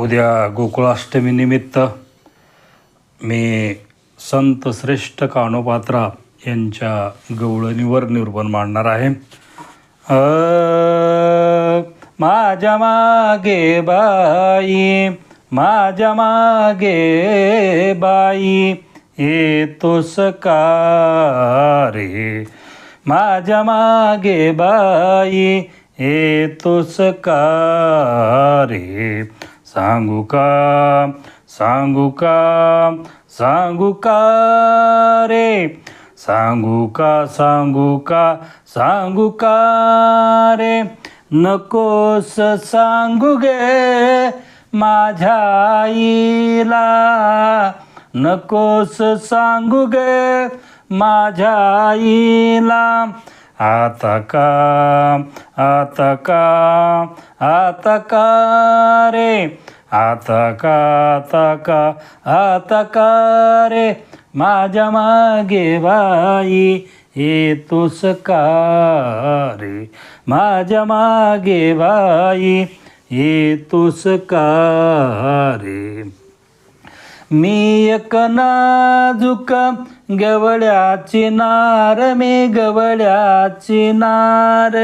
उद्या गोकुळाष्टमीनिमित्त मी संत श्रेष्ठ कानोपात्रा यांच्या गवळणीवर निर्बण मांडणार आहे. माझ्या मागे बाई माझ्या मागे बाई येतोस का रे माझ्या मागे बाई येतोस का रे सांगू का? सांगू का? सांगू का रे? सांगू का? सांगू का? सांगू का रे? नकोस सांगू गे माझ्या आईला. नकोस सांगू गे माझ्या आईला. आता का आता का आता का रे आता का आता का आता का रे. माझ्या मागे बाई येतोस का रे. माझ्या मागे बाई येतोस का रे. मी एक नाजुका गवळ्याची नार मी गवळ्याची नार.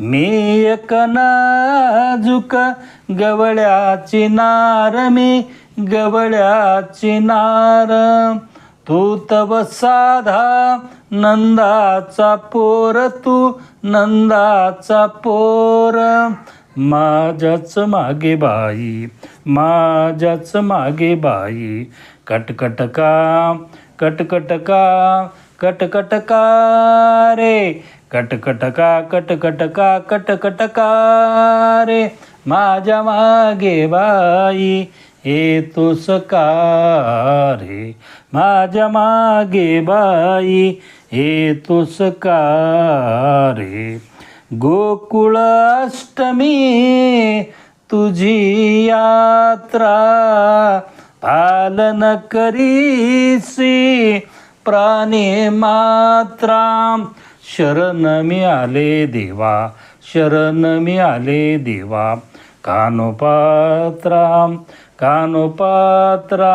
मी एक नाजूक गवळ्याची नार मी गवळ्याची नार. तू तव साधा नंदाचा पोर तू नंदाचा पोर. माझ्याच मागे बाई माझ्याच मागे बाई. कटकटका कटकटका कटकटका रे? कटकटका कटकटका कटकटका रे? माझ्या मागे बाई येतोस का रे. माझ्या मागे बाई येतोस का रे. गोकुळ अष्टमी तुझी यात्रा पालन करीसी प्राणी मात्रा. शरण मी आले देवा शरण मी आले देवा. कानोपात्रा कानोपात्रा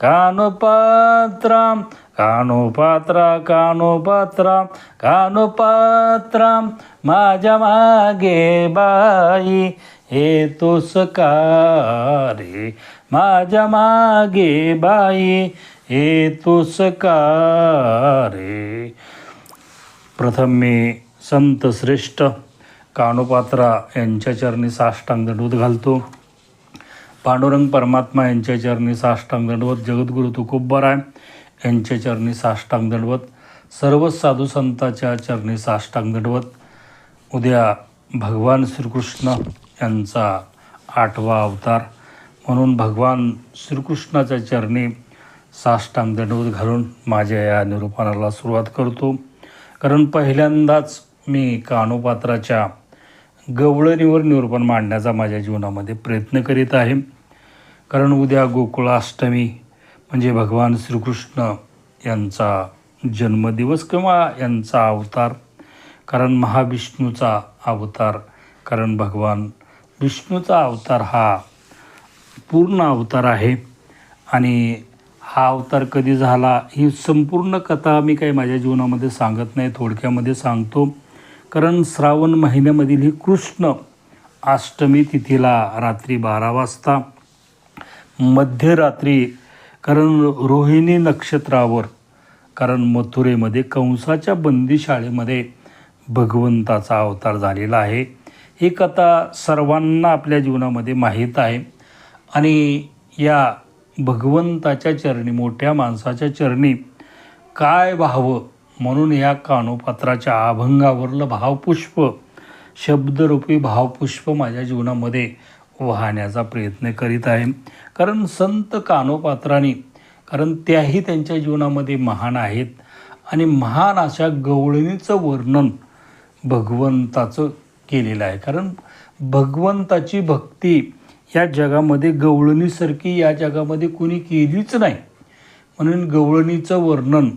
कानोपात्रा कानोपात्रा कानोपात्रा कानोपात्रा. माझ्या मागे बाई येतोस का रे माझ्या मागे बाई येतोस का रे. प्रथम मी संत श्रेष्ठ कानोपात्रा यांच्या चरणी साष्टांग दंडवत घालतो. पांडुरंग परमात्मा यांच्या चरणी साष्टांग दंडवत जगद्गुरु तुकोब्बराय यांच्या चरणी साष्टांग दंडवत सर्व साधू संताच्या चरणी साष्टांग दंडवत उद्या भगवान श्रीकृष्ण यांचा आठवा अवतार म्हणून भगवान श्रीकृष्णाच्या चरणी साष्टांग दंडवत घालून माझ्या या निरूपणाला सुरुवात करतो. कारण पहिल्यांदाच मी कानोपात्राच्या गवळणीवर निरूपण मांडण्याचा माझ्या जीवनामध्ये प्रयत्न करीत आहे. कारण उद्या गोकुळाष्टमी म्हणजे भगवान श्रीकृष्ण यांचा जन्मदिवस किंवा यांचा अवतार कारण महाविष्णूचा अवतार कारण भगवान विष्णूचा अवतार हा पूर्ण अवतार आहे. आणि हा अवतार कधी झाला ही संपूर्ण कथा मी काही माझ्या जीवनामध्ये सांगत नाही थोडक्यामध्ये सांगतो. कारण श्रावण महिन्यामधील ही कृष्ण अष्टमी तिथीला रात्री बारा वाजता मध्यरात्री कारण रोहिणी नक्षत्रावर कारण मथुरेमध्ये कंसाच्या बंदीशाळेमध्ये भगवंताचा अवतार झालेला आहे. ही कथा सर्वांना आपल्या जीवनामध्ये माहीत आहे. आणि या भगवंताच्या चरणी मोठ्या माणसाच्या चरणी काय व्हावं म्हणून या कानोपात्राच्या अभंगावरलं भावपुष्प शब्दरूपी भावपुष्प माझ्या जीवनामध्ये वाहण्याचा प्रयत्न करीत आहे. कारण संत कानोपात्रांनी कारण त्याही त्यांच्या जीवनामध्ये महान आहेत आणि महान अशा गवळणीचं वर्णन भगवंताचं केलेलं आहे. कारण भगवंताची भक्ती या जगामध्ये गवळणीसारखी या जगामध्ये कोणी केलीच नाही. म्हणून गवळणीचं वर्णन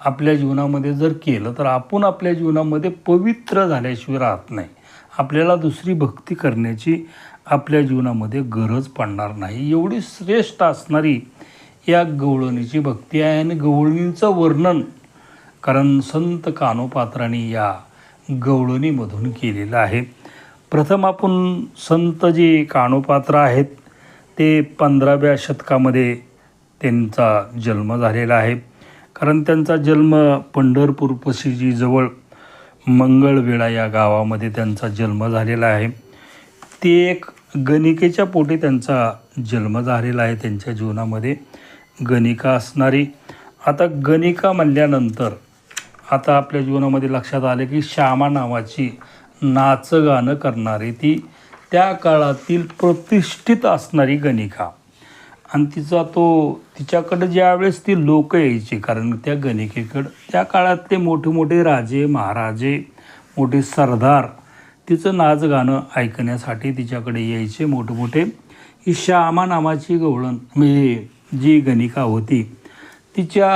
आपल्या जीवनामध्ये जर केलं तर आपण आपल्या जीवनामध्ये पवित्र झाल्याशिवाय राहत नाही. आपल्याला दुसरी भक्ती करण्याची आपल्या जीवनामध्ये गरज पडणार नाही. एवढी श्रेष्ठ असणारी या गवळणीची भक्ती आहे आणि गवळणीचं वर्णन कारण संत कानोपात्रांनी या गवळणीमधून केलेलं आहे. प्रथम आपण संत जे कानोपात्र आहेत ते पंधराव्या शतकामध्ये त्यांचा जन्म झालेला आहे. कारण त्यांचा जन्म पंढरपूर जवळ मंगळवेळा या गावामध्ये त्यांचा जन्म झालेला आहे. ते एक गणिकेच्या पोटी त्यांचा जन्म झालेला आहे त्यांच्या जीवनामध्ये. गणिका असणारी. आता गणिका म्हणल्यानंतर आता आपल्या जीवनामध्ये लक्षात आले की श्यामा नावाची नाच गाणं करणारी ती त्या काळातील प्रतिष्ठित असणारी गणिका. आणि तिचा तो तिच्याकडं ज्यावेळेस ती लोक यायची कारण त्या गणिकेकडं त्या काळातले मोठे मोठे राजे महाराजे मोठे सरदार तिचं नाच गाणं ऐकण्यासाठी तिच्याकडे यायचे मोठे मोठे ही श्यामा नामाची गवळण म्हणजे जी गणिका होती तिच्या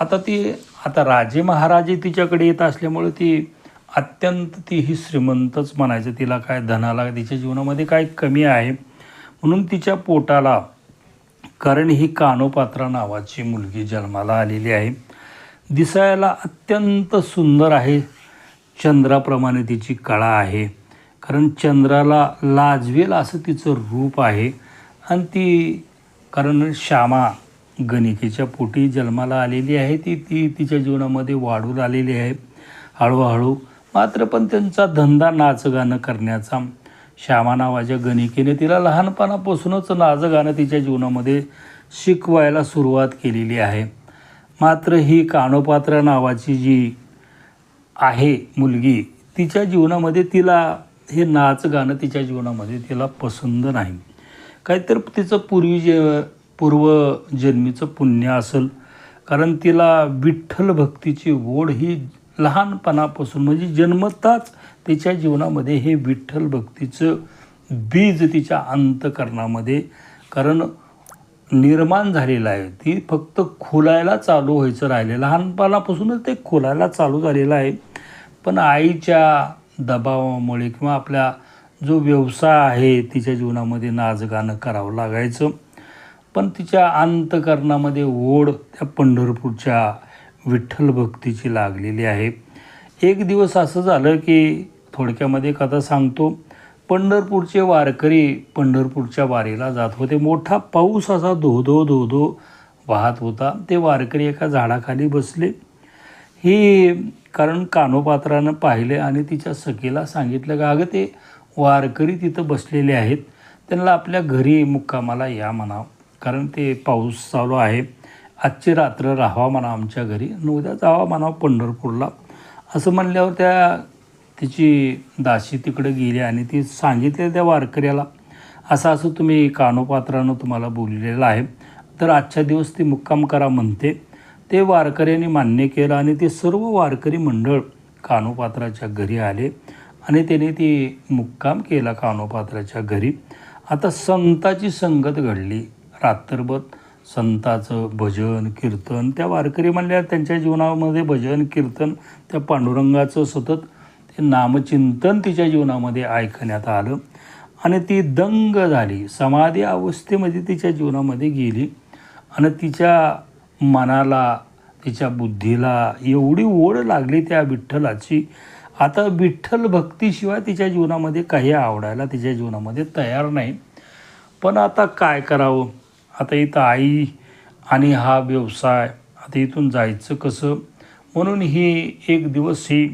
आता ती आता राजे महाराजे तिच्याकडे येत असल्यामुळे ती अत्यंत ती ही श्रीमंतच म्हणायचं तिला काय धनाला तिच्या जीवनामध्ये काय कमी आहे? म्हणून तिच्या पोटाला कारण ही कानोपात्रा नावाची मुलगी जन्माला आलेली आहे. दिसायला अत्यंत सुंदर आहे. चंद्राप्रमाणे तिची कळा आहे. कारण चंद्राला लाजवेल असं तिचं रूप आहे. आणि ती कारण श्यामा गणिकेच्या पोटी जन्माला आलेली आहे. ती ती तिच्या जीवनामध्ये वाढून आलेली आहे. हळूहळू मात्र पण त्यांचा धंदा नाचगाणं करण्याचा श्यामा नावाच्या गणिकेने तिला लहानपणापासूनच नाच गाणं तिच्या जीवनामध्ये शिकवायला सुरुवात केलेली आहे. मात्र ही कानोपात्र नावाची जी आहे मुलगी तिच्या जीवनामध्ये तिला हे नाच गाणं तिच्या जीवनामध्ये तिला पसंत नाही. काहीतरी तिचं पूर्वी जे पूर्वजन्मीचं पुण्य असेल कारण तिला विठ्ठल भक्तीची ओढ ही लहानपणापासून म्हणजे जन्मताच तिच्या जीवनामध्ये हे विठ्ठल भक्तीचं बीज तिच्या अंतकरणामध्ये कारण निर्माण झालेलं आहे. ती फक्त खोलायला चालू व्हायचं राहिले लहानपणापासूनच ते खोलायला चालू झालेलं आहे. पण आईच्या दबावामुळे किंवा आपल्या जो व्यवसाय आहे तिच्या जीवनामध्ये नाचगाणं करावं लागायचं. पण तिच्या अंतकरणामध्ये ओढ त्या पंढरपूरच्या विठ्ठल भक्तीची लागलेली आहे. एक दिवस असं झालं की थोडक्यामध्ये कथा सांगतो. पंढरपूरचे वारकरी पंढरपूरच्या वारीला जात होते. मोठा पाऊस असा धोधो धोधो वाहत होता. ते वारकरी एका झाडाखाली बसले. ही कारण कानोपात्रानं पाहिले आणि तिच्या सखीला सांगितलं का अगं ते वारकरी तिथं बसलेले आहेत. त्यांना आपल्या घरी मुक्कामाला या म्हणावं. कारण ते पाऊस चालू आहे. आजची रात्र राहावा म्हणा आमच्या घरी आणि उद्या जावा म्हणा पंढरपूरला. असं म्हणल्यावर त्या तिची दाशी तिकडे गेली आणि ती सांगितले त्या वारकऱ्याला असं असं तुम्ही कानोपात्रानं तुम्हाला बोललेलं आहे. तर आजच्या दिवस ती मुक्काम करा म्हणते. ते वारकऱ्यांनी मान्य केलं आणि ते सर्व वारकरी मंडळ कानोपात्राच्या घरी आले आणि त्याने ती मुक्काम केला कानोपात्राच्या घरी. आता संताची संगत घडली. रात्रभर संताचं भजन कीर्तन. त्या वारकरी म्हणल्या त्यांच्या जीवनामध्ये भजन कीर्तन त्या पांडुरंगाचं सतत ते नामचिंतन तिच्या जीवनामध्ये ऐकण्यात आलं. आणि ती दंग झाली. समाधी अवस्थेमध्ये तिच्या जीवनामध्ये गेली. आणि तिच्या मनाला तिच्या बुद्धीला एवढी ओढ लागली त्या विठ्ठलाची. आता विठ्ठल भक्तीशिवाय तिच्या जीवनामध्ये काही आवडायला तिच्या जीवनामध्ये तयार नाही. पण आता काय करावं? आता इथं आई आणि हा व्यवसाय आता इथून जायचं कसं? म्हणून ही एक दिवस ही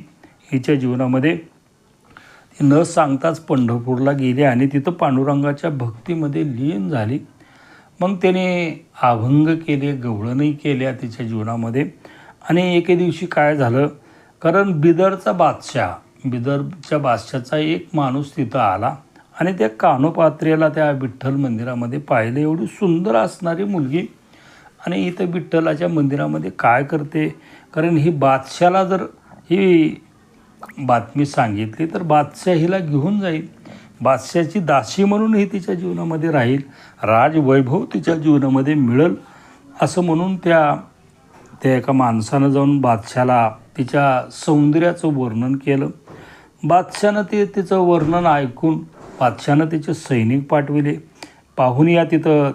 हिच्या जीवनामध्ये ती न सांगताच पंढरपूरला गेली आणि तिथं पांडुरंगाच्या भक्तीमध्ये लीन झाली. मग त्याने अभंग केले गवळणही केल्या तिच्या जीवनामध्ये. आणि एके दिवशी काय झालं? कारण बिदरचा बादशाह बिदरच्या बादशाचा एक माणूस तिथं आला. आणि त्या कानोपात्रेला त्या विठ्ठल मंदिरामध्ये पाहिलं. एवढी सुंदर असणारी मुलगी. आणि इथं विठ्ठलाच्या मंदिरामध्ये काय करते? कारण ही बादशाला जर ही बातमी सांगितली तर बादशाह हिला घेऊन जाईल. बादशाची दासी म्हणून ही तिच्या जीवनामध्ये राहील. राजवैभव तिच्या जीवनामध्ये मिळेल. असं म्हणून त्या त्या एका माणसानं जाऊन बादशाला तिच्या सौंदर्याचं वर्णन केलं. बादशानं ते तिचं वर्णन ऐकून बादशानं त्याचे सैनिक पाठविले. पाहून या तिथं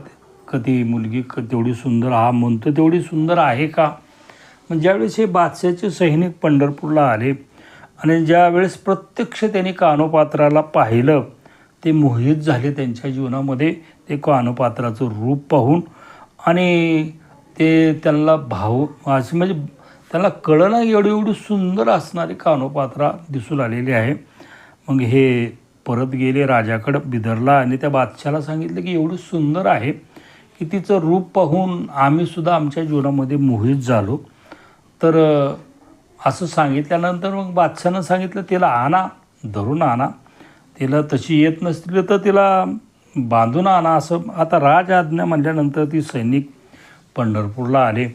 कधी मुलगी क तेवढी सुंदर हा म्हणतो तेवढी सुंदर आहे का? मग ज्यावेळेस हे बादशाचे सैनिक पंढरपूरला आले आणि ज्यावेळेस प्रत्यक्ष त्यांनी कानोपात्राला पाहिलं ते मोहित झाले त्यांच्या जीवनामध्ये. ते कानोपात्राचं रूप पाहून आणि ते त्यांना भाव असे म्हणजे त्यांना कळणं एवढी एवढी सुंदर असणारी कानोपात्रा दिसून आलेली आहे. मग हे परत गेले राजाकडं बिदरला आणि त्या बादशाला सांगितलं की एवढं सुंदर आहे की तिचं रूप पाहून आम्हीसुद्धा आमच्या जीवनामध्ये मोहित झालो. तर असं सांगितल्यानंतर मग बादशानं सांगितलं तिला आणा धरून आणा. तिला तशी येत नसतील तर तिला बांधून आणा. असं आता राज आज्ञा म्हणल्यानंतर ती सैनिक पंढरपूरला आले.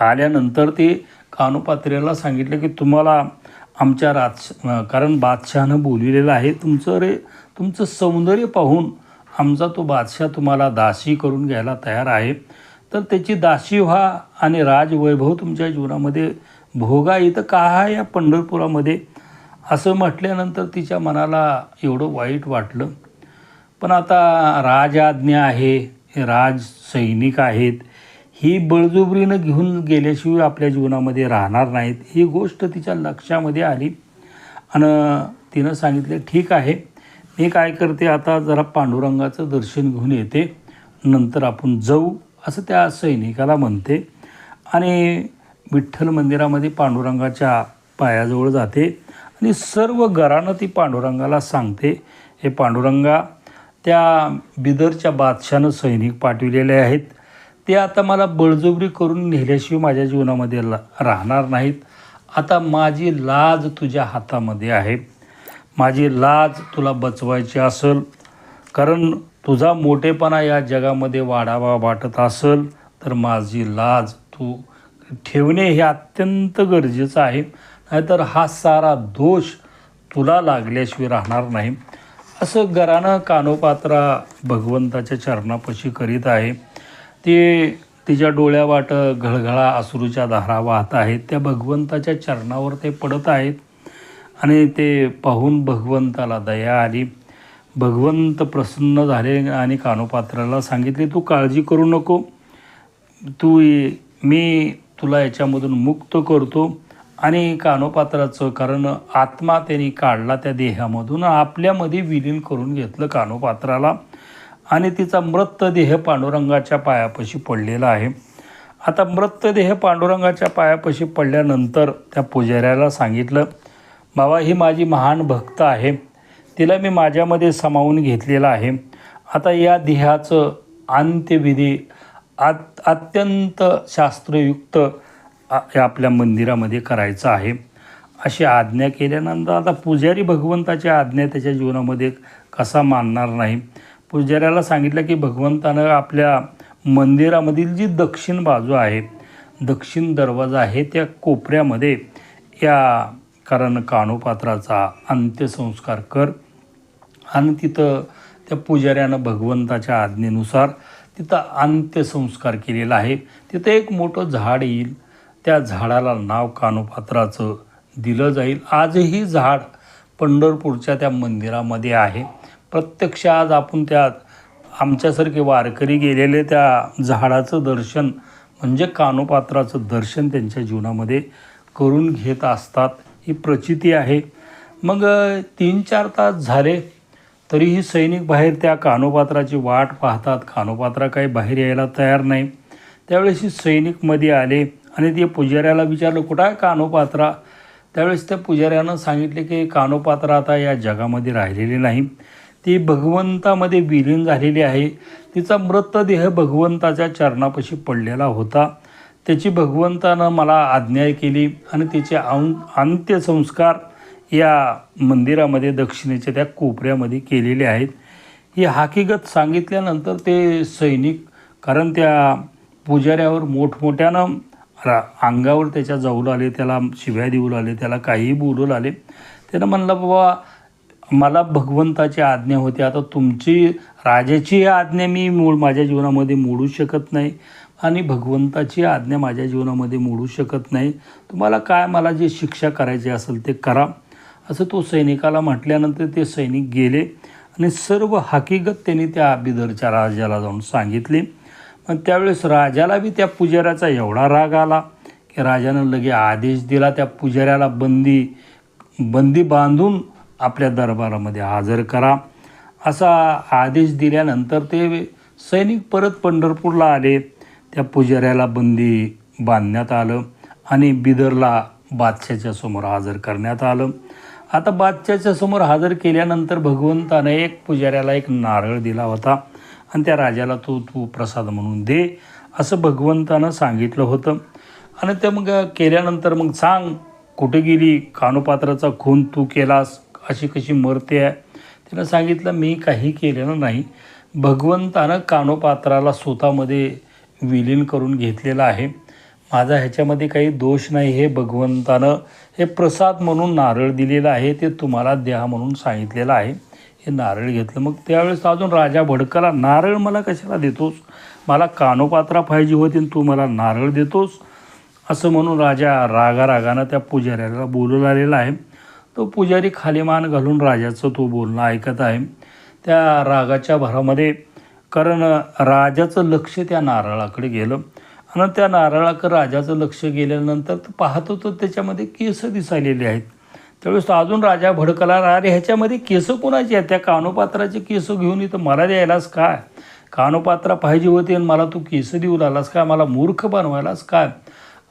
आल्यानंतर ते कानोपात्र्याला सांगितलं की तुम्हाला आमच्या राज कारण बादशहानं बोलविलेलं आहे तुमचं रे तुमचं सौंदर्य पाहून आमचा तो बादशाह तुम्हाला दासी करून घ्यायला तयार आहे. तर त्याची दासी व्हा आणि राजवैभव तुमच्या जीवनामध्ये भोगा इथं का आहे या पंढरपुरामध्ये? असं म्हटल्यानंतर तिच्या मनाला एवढं वाईट वाटलं. पण आता राजआज्ञा आहे राज सैनिक आहेत ही बळजुबरीनं घेऊन गेल्याशिवाय आपल्या जीवनामध्ये राहणार नाहीत. ही गोष्ट तिच्या लक्षामध्ये आली आणि तिनं सांगितलं ठीक आहे. मी काय करते आता? जरा पांडुरंगाचं दर्शन घेऊन येते. नंतर आपण जाऊ असं त्या सैनिकाला म्हणते. आणि विठ्ठल मंदिरामध्ये पांडुरंगाच्या पायाजवळ जाते आणि सर्व घरानं ती पांडुरंगाला सांगते हे पांडुरंगा त्या बिदरच्या बादशानं सैनिक पाठविलेले आहेत. ते आता मला बळजबरी करून नेल्याशिवाय माझ्या जीवनामध्ये ला राहणार नाहीत. आता माझी लाज तुझ्या हातामध्ये आहे. माझी लाज तुला बचवायची असेल. कारण तुझा मोठेपणा या जगामध्ये वाढावा वाटत असेल तर माझी लाज तू ठेवणे हे अत्यंत गरजेचं आहे. नाहीतर हा सारा दोष तुला लागल्याशिवाय राहणार नाही. असं घरानं कानोपात्रा भगवंताच्या चरणापाशी करीत आहे. ते तिच्या डोळ्यावाट घळघळा अश्रूच्या धारा वाहत आहेत. त्या भगवंताच्या चरणावर ते पडत आहेत आणि ते पाहून भगवंताला दया आली. भगवंत प्रसन्न झाले आणि कानोपात्राला सांगितले तू काळजी करू नको. तू मी तुला याच्यामधून मुक्त करतो. आणि कानोपात्राचं कारण आत्मा त्यांनी काढला त्या देहामधून. आपल्यामध्ये विलीन करून घेतलं कानोपात्राला. आणि तिचा मृतदेह पांडुरंगाच्या पायापाशी पडलेला आहे. आता मृतदेह पांडुरंगाच्या पायापाशी पडल्यानंतर त्या पुजाऱ्याला सांगितलं बाबा ही माझी महान भक्त आहे. तिला मी माझ्यामध्ये सामावून घेतलेलं आहे. आता या देहाचं अंत्यविधी आत अत्यंत शास्त्रयुक्त या आपल्या मंदिरामध्ये करायचं आहे. अशी आज्ञा केल्यानंतर आता पुजारी भगवंताची आज्ञा त्याच्या जीवनामध्ये कसा मानणार नाही? पुजाऱ्याला सांगितलं की भगवंतानं आपल्या मंदिरामधील जी दक्षिण बाजू आहे दक्षिण दरवाजा आहे त्या कोपऱ्यामध्ये या कारण कानोपात्राचा अंत्यसंस्कार कर आणि तिथं त्या पुजाऱ्यानं भगवंताच्या आज्ञेनुसार तिथं अंत्यसंस्कार केलेला आहे. तिथं एक मोठं झाड येईल. त्या झाडाला नाव कानोपात्राचं दिलं जाईल. आजही झाड पंढरपूरच्या त्या मंदिरामध्ये आहे. प्रत्यक्ष आज आपण त्यात आमच्यासारखे वारकरी गेलेले त्या झाडाचं दर्शन म्हणजे कानोपात्राचं दर्शन त्यांच्या जीवनामध्ये करून घेत असतात ही प्रचिती आहे. मग तीन चार तास झाले तरीही सैनिक बाहेर त्या कानोपात्राची वाट पाहतात. कानोपात्रा काही बाहेर यायला तयार नाही. त्यावेळेस ही सैनिकमध्ये आले आणि ते पुजाऱ्याला विचारलं कुठं आहे कानोपात्रा? त्यावेळेस त्या पुजाऱ्यानं सांगितले की कानोपात्रा आता या जगामध्ये राहिलेली नाही. ती भगवंतामध्ये विलीन झालेली आहे. तिचा मृतदेह भगवंताच्या चरणापाशी पडलेला होता. त्याची भगवंतानं मला आज्ञा केली आणि तिचे अं अंत्यसंस्कार या मंदिरामध्ये दक्षिणेच्या त्या कोपऱ्यामध्ये केलेले आहेत. ही हकीकत सांगितल्यानंतर ते सैनिक कारण त्या पुजाऱ्यावर मोठमोठ्यानं रा अंगावर त्याच्या जाऊ आले त्याला शिव्या देऊ लागले त्याला काहीही बोलू लागले. त्यानं म्हणलं बाबा मला भगवंताची आज्ञा होती. आता तुमची राजाची आज्ञा मी मूळ माझ्या जीवनामध्ये मोडू शकत नाही आणि भगवंताची आज्ञा माझ्या जीवनामध्ये मोडू शकत नाही. तुम्हाला काय मला जे शिक्षा करायची असेल ते करा. असं तो सैनिकाला म्हटल्यानंतर ते सैनिक गेले आणि सर्व हकीकत त्यांनी त्या बिदरच्या राजाला जाऊन सांगितली. पण त्यावेळेस राजाला बी त्या पुजाऱ्याचा एवढा राग आला की राजानं लगे आदेश दिला त्या पुजाऱ्याला बंदी बंदी बांधून आपल्या दरबारामध्ये हजर करा. असा आदेश दिल्यानंतर ते सैनिक परत पंढरपूरला आले. त्या पुजाऱ्याला बंदी बांधण्यात आलं आणि बिदरला बादशाच्या समोर हजर करण्यात आलं. आता बादशाच्या समोर हजर केल्यानंतर भगवंतानं एक पुजाऱ्याला एक नारळ दिला होता आणि त्या राजाला तो तू प्रसाद म्हणून दे असं भगवंतानं सांगितलं होतं. आणि ते मग केल्यानंतर मग सांग कुठे गेली? कानोपात्राचा खून तू केलास? अशी कशी मरते आहे? तिनं सांगितलं मी काही केलेलं नाही. भगवंतानं कानोपात्राला स्वतःमध्ये विलीन करून घेतलेलं आहे. माझा ह्याच्यामध्ये काही दोष नाही. हे भगवंतानं हे प्रसाद म्हणून नारळ दिलेलं आहे. ते तुम्हाला द्या म्हणून सांगितलेलं आहे. हे नारळ घेतलं. मग त्यावेळेस अजून राजा भडकला नारळ मला कशाला देतोस? मला कानोपात्रा पाहिजे होती आणि तू मला नारळ देतोस? असं म्हणून राजा रागारागानं त्या पुजाऱ्याला बोलू आलेला आहे. तो पुजारी खालीमान घालून राजाचं तो बोलणं ऐकत आहे. त्या रागाच्या भरामध्ये कारण राजाचं लक्ष त्या नारळाकडे गेलं. आणि त्या नारळाकडे राजाचं लक्ष गेल्यानंतर तो पाहतो तर त्याच्यामध्ये केस दिसायलेले आहेत. त्यावेळेस तो अजून राजा भडकला अरे ह्याच्यामध्ये केसं कोणाची आहेत? त्या कानोपात्राचे केस घेऊन इथं मला द्यायलास काय? कानोपात्रा पाहिजे होती आणि मला तू केस देऊ लागलास काय? मला मूर्ख बनवायलास काय?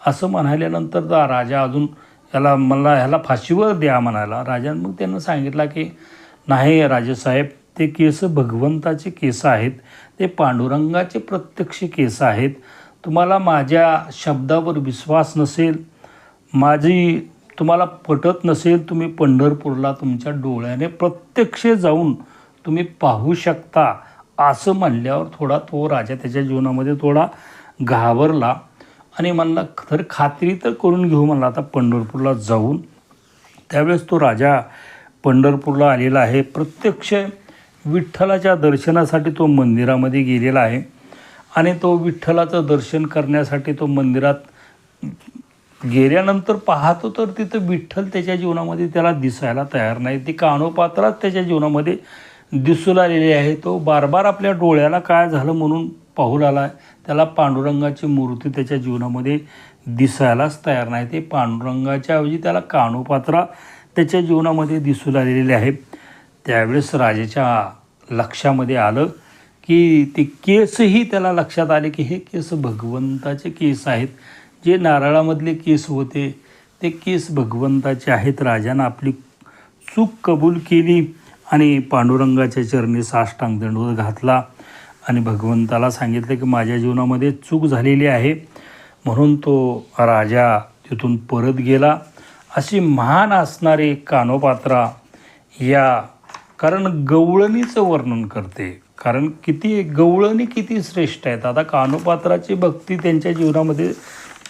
असं म्हणाल्यानंतर तर राजा अजून याला मला ह्याला फाशीवर द्या म्हणाला राजानं मग त्यांना सांगितलं की नाही राजेसाहेब ते केस भगवंताचे केस आहेत. ते पांडुरंगाचे प्रत्यक्ष केस आहेत. तुम्हाला माझ्या शब्दावर विश्वास नसेल माझी तुम्हाला पटत नसेल तुम्ही पंढरपूरला तुमच्या डोळ्याने प्रत्यक्ष जाऊन तुम्ही पाहू शकता. असं म्हणल्यावर थोडा तो राजा त्याच्या जीवनामध्ये थोडा घाबरला. आणि म्हणला तर खात्री तर करून घेऊ म्हणला. आता पंढरपूरला जाऊन त्यावेळेस तो राजा पंढरपूरला आलेला आहे. प्रत्यक्ष विठ्ठलाच्या दर्शनासाठी तो मंदिरामध्ये गेलेला आहे. आणि तो विठ्ठलाचं दर्शन करण्यासाठी तो मंदिरात गेल्यानंतर पाहतो तर तिथं विठ्ठल त्याच्या जीवनामध्ये त्याला दिसायला तयार नाही. ती कानोपात्रात त्याच्या जीवनामध्ये दिसू लागलेली आहे. तो बार बार आपल्या डोळ्याला काय झालं म्हणून पाहू लागला त्याला पांडुरंगाची मूर्ती त्याच्या जीवनामध्ये दिसायलाच तयार नाही. ते पांडुरंगाच्या ऐवजी त्याला कानोपात्रा त्याच्या जीवनामध्ये दिसू लागलेले आहे. त्यावेळेस राजाच्या लक्षामध्ये आलं की ते केसही त्याला लक्षात आले की हे केस भगवंताचे केस आहेत. जे नारळामधले केस होते ते केस भगवंताचे आहेत. राजानं आपली चूक कबूल केली आणि पांडुरंगाच्या चरणी साष्टांग दंडवत घातला. आणि भगवंताला सांगितलं की माझ्या जीवनामध्ये चूक झालेली आहे. म्हणून तो राजा तिथून परत गेला. अशी महान असणारी कानोपात्रा या कारण गवळणीचं वर्णन करते. कारण किती गवळणी किती श्रेष्ठ आहेत. आता कानोपात्राची भक्ती त्यांच्या जीवनामध्ये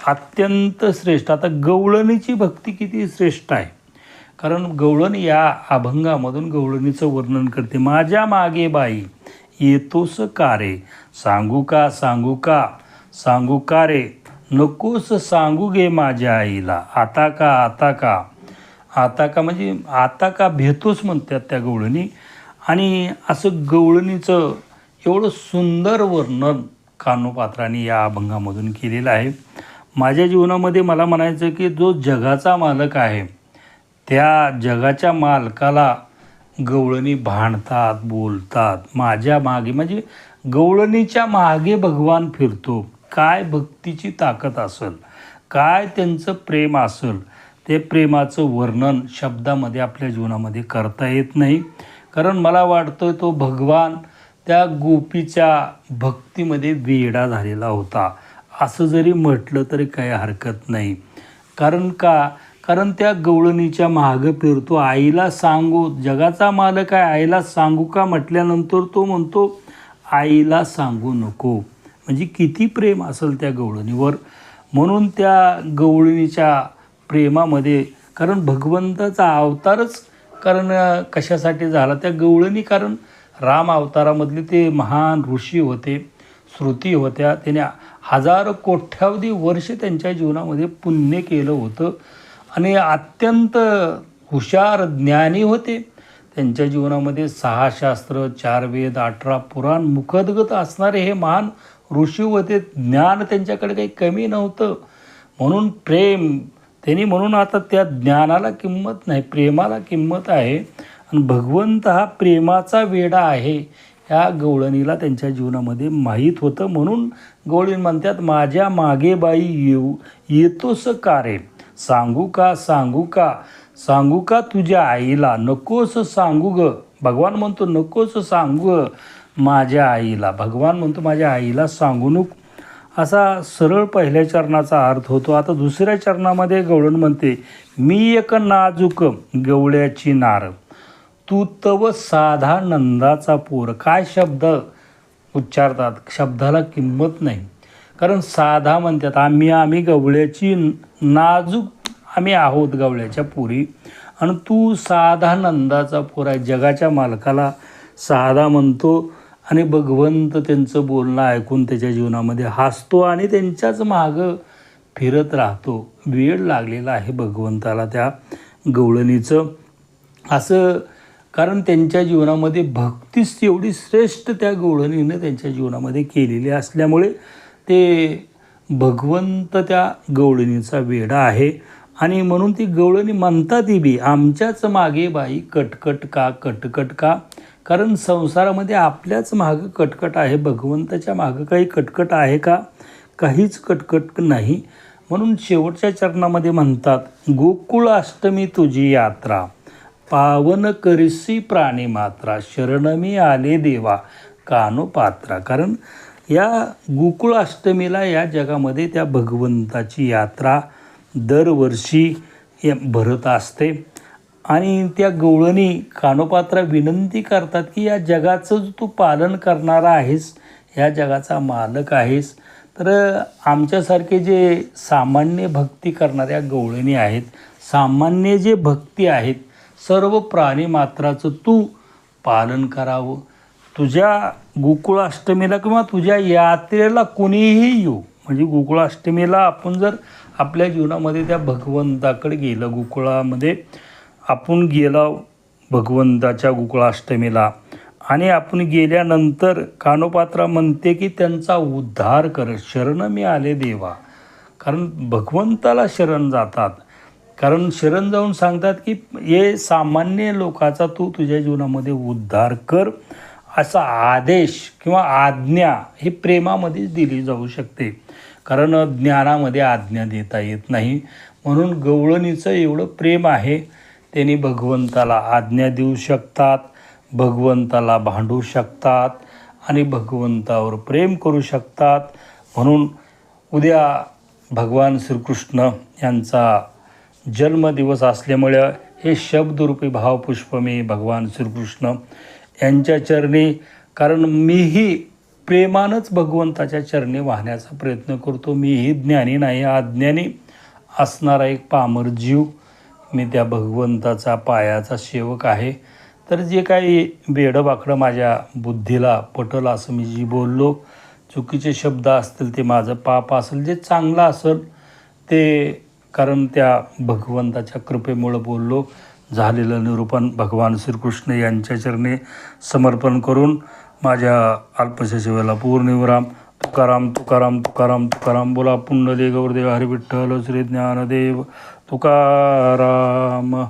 अत्यंत श्रेष्ठ. आता गवळणीची भक्ती किती श्रेष्ठ आहे. कारण गवळण या अभंगामधून गवळणीचं वर्णन करते. माझ्या मागे बाई येतोस का रे? सांगू का सांगू का? सांगू का रे? नकोस सांगू गे माझ्या आईला. आता का आता का? आता का म्हणजे आता का भेतोच म्हणतात त्या गवळणी. आणि असं गवळणीचं एवढं सुंदर वर्णन कानोपात्राने या अभंगामधून केलेलं आहे. माझ्या जीवनामध्ये मला म्हणायचं की जो जगाचा मालक आहे त्या जगाच्या मालकाला गवळणी भांडतात बोलतात. माझ्या मागे म्हणजे गवळणीच्या मागे भगवान फिरतो. काय भक्तीची ताकद असेल काय त्यांचं प्रेम असेल ते प्रेमाचं वर्णन शब्दामध्ये आपल्या जीवनामध्ये करता येत नाही. कारण मला वाटतं तो भगवान त्या गोपीच्या भक्तीमध्ये वेडा झालेला होता. असं जरी म्हटलं तरी काही हरकत नाही. कारण का? कारण त्या गवळणीच्या मागं फिरतो. आईला सांगू जगाचा मालक आहे आईला सांगू का? म्हटल्यानंतर तो म्हणतो आईला सांगू नको. म्हणजे किती प्रेम असेल त्या गवळणीवर. म्हणून त्या गवळणीच्या प्रेमामध्ये कारण भगवंताचा अवतारच कारण कशासाठी झाला? त्या गवळणी कारण राम अवतारामधले ते महान ऋषी होते श्रुती होत्या. त्याने हजारो कोट्यावधी वर्ष त्यांच्या जीवनामध्ये पुण्य केलं होतं. आणि अत्यंत हुशार ज्ञानी होते. त्यांच्या जीवनामध्ये सहा शास्त्र चार वेद अठरा पुराण मुखदगत असणारे हे महान ऋषी होते. ज्ञान त्यांच्याकडे काही कमी नव्हतं. म्हणून प्रेम त्यांनी म्हणून आता त्या ज्ञानाला किंमत नाही प्रेमाला किंमत आहे. आणि भगवंत हा प्रेमाचा वेडा आहे. ह्या गवळणीला त्यांच्या जीवनामध्ये माहीत होतं. म्हणून गवळणी म्हणतात माझ्या मागे बाई येऊ येतोस का रे? सांगू का सांगू का? सांगू का तुझ्या आईला? नकोस सांगू ग. भगवान म्हणतो नकोस सांगू ग माझ्या आईला. भगवान म्हणतो माझ्या आईला सांगू नको. असा सरळ पहिल्या चरणाचा अर्थ होतो. आता दुसऱ्या चरणामध्ये गवळण म्हणते मी एक नाजूक गवळ्याची नार. तू तव साधा नंदाचा पोर. काय शब्द उच्चारतात? शब्दाला किंमत नाही. कारण साधा म्हणतात आम्ही आम्ही गवळ्याची नाजूक आम्ही आहोत गवळ्याच्या पोरी. आणि तू साधा नंदाचा पोरा आहे. जगाच्या मालकाला साधा म्हणतो. आणि भगवंत त्यांचं बोलणं ऐकून त्याच्या जीवनामध्ये हसतो आणि त्यांच्याच मागं फिरत राहतो. वेळ लागलेला आहे भगवंताला त्या गवळणीचं. असं कारण त्यांच्या जीवनामध्ये भक्तीच एवढी श्रेष्ठ त्या गवळणीनं त्यांच्या जीवनामध्ये केलेली असल्यामुळे ते भगवंत त्या गवळणीचा वेडा आहे. आणि म्हणून ती गवळणी म्हणतात ही बी आमच्याच मागे बाई कटकट का कटकट का? कारण संसारामध्ये आपल्याच मागं कटकट आहे. भगवंताच्या मागं काही कटकट आहे का? काहीच कटकट नाही. म्हणून शेवटच्या चरणामध्ये म्हणतात गोकुळ अष्टमी तुझी यात्रा. पावन करिसी प्राणी मात्रा. शरणमी आले देवा. कानो पात्रा. कारण या गोकुळ अष्टमीला या जगामध्ये त्या भगवंताची यात्रा दरवर्षी या- भरत असते. आणि त्या गवळणी कानोपात्रा विनंती करतात की या जगाचं तू पालन करणारा आहेस या जगाचा मालक आहेस. तर आमच्यासारखे जे सामान्य भक्ती करणाऱ्या गवळणी आहेत सामान्य जे भक्ती आहेत सर्व प्राणी मात्राचं तू पालन करावं. तुझ्या गोकुळाष्टमीला किंवा तुझ्या यात्रेला कोणीही येऊ. म्हणजे गोकुळाष्टमीला आपण जर आपल्या जीवनामध्ये त्या भगवंताकडे गेलं गोकुळामध्ये आपण गेला भगवंताच्या गोकुळाष्टमीला आणि आपण गेल्यानंतर कानोपात्रा म्हणते की त्यांचा उद्धार कर शरण मी आले देवा. कारण भगवंताला शरण जातात. कारण शरण जाऊन सांगतात की हे सामान्य लोकाचा तू तुझ्या जीवनामध्ये उद्धार कर असा आदेश किंवा आज्ञा ही प्रेमामध्येच दिली जाऊ शकते. कारण ज्ञानामध्ये आज्ञा देता येत नाही. म्हणून गवळणीचं एवढं प्रेम आहे. त्यांनी भगवंताला आज्ञा देऊ शकतात भगवंताला भांडू शकतात आणि भगवंतावर प्रेम करू शकतात. म्हणून उद्या भगवान श्रीकृष्ण यांचा जन्मदिवस असल्यामुळे हे शब्दरूपी भावपुष्प मी भगवान श्रीकृष्ण यांच्या चरणी कारण मीही प्रेमानंच भगवंताच्या चरणी वाहण्याचा प्रयत्न करतो. मीही ज्ञानी नाही अज्ञानी असणारा एक पामर जीव. मी त्या भगवंताचा पायाचा सेवक आहे. तर जे काही बेडं माझ्या बुद्धीला पटलं असं मी जी बोललो चुकीचे शब्द असतील ते माझं पाप असेल जे चांगलं असेल ते कारण त्या भगवंताच्या कृपेमुळं बोललो. झालेलं निरूपण भगवान श्रीकृष्ण यांच्या चरणी समर्पण करून माझ्या अल्पशा पूर्णिवराम तुकाराम तुकाराम तुकाराम तुकाराम बोला पुंडले गौरदेव हरिविठ्ठल श्री ज्ञानदेव. तुकाराम.